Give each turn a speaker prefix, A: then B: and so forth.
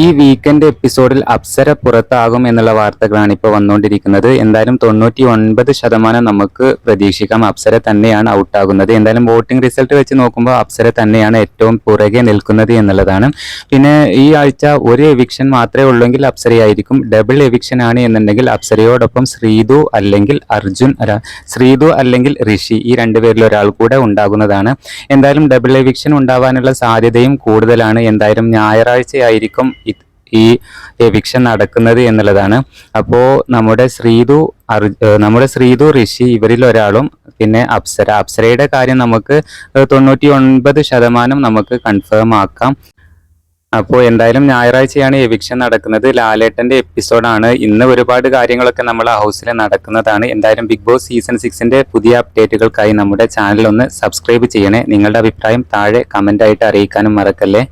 A: ഈ വീക്കെൻഡ് എപ്പിസോഡിൽ അപ്സര പുറത്താകും എന്നുള്ള വാർത്തകളാണ് ഇപ്പോൾ വന്നുകൊണ്ടിരിക്കുന്നത്. എന്തായാലും തൊണ്ണൂറ്റി ഒൻപത് ശതമാനം നമുക്ക് പ്രതീക്ഷിക്കാം അപ്സര തന്നെയാണ് ഔട്ടാകുന്നത്. എന്തായാലും വോട്ടിംഗ് റിസൾട്ട് വെച്ച് നോക്കുമ്പോൾ അപ്സര തന്നെയാണ് ഏറ്റവും പുറകെ നിൽക്കുന്നത് എന്നുള്ളതാണ്. പിന്നെ ഈ ആഴ്ച ഒരു എവിക്ഷൻ മാത്രമേ ഉള്ളെങ്കിൽ അപ്സരയായിരിക്കും. ഡബിൾ എവിക്ഷൻ ആണ് എന്നുണ്ടെങ്കിൽ അപ്സരയോടൊപ്പം ശ്രീതു അല്ലെങ്കിൽ അർജുൻ ശ്രീതു അല്ലെങ്കിൽ ഋഷി ഈ രണ്ടുപേരിൽ ഒരാൾ കൂടെ ഉണ്ടാകുന്നതാണ്. എന്തായാലും ഡബിൾ എവിക്ഷൻ ഉണ്ടാവാനുള്ള സാധ്യതയും കൂടുതലാണ്. എന്തായാലും ഞായറാഴ്ചയായിരിക്കും ഈ എവിക്ഷൻ നടക്കുന്നത് എന്നുള്ളതാണ്. അപ്പോൾ നമ്മുടെ ശ്രീതു നമ്മുടെ ശ്രീതു ഋഷി ഇവരിൽ ഒരാളും പിന്നെ അപ്സര. അപ്സരയുടെ കാര്യം നമുക്ക് തൊണ്ണൂറ്റി ഒൻപത് ശതമാനം നമുക്ക് കൺഫേം ആക്കാം. അപ്പോൾ എന്തായാലും ഞായറാഴ്ചയാണ് എവിക്ഷൻ നടക്കുന്നത്. ലാലേട്ടന്റെ എപ്പിസോഡാണ്. ഇന്ന് ഒരുപാട് കാര്യങ്ങളൊക്കെ നമ്മൾ ഹൗസിൽ നടക്കുന്നതാണ്. എന്തായാലും ബിഗ് ബോസ് സീസൺ സിക്സിന്റെ പുതിയ അപ്ഡേറ്റുകൾക്കായി നമ്മുടെ ചാനൽ ഒന്ന് സബ്സ്ക്രൈബ് ചെയ്യണേ. നിങ്ങളുടെ അഭിപ്രായം താഴെ കമന്റായിട്ട് അറിയിക്കാനും മറക്കല്ലേ?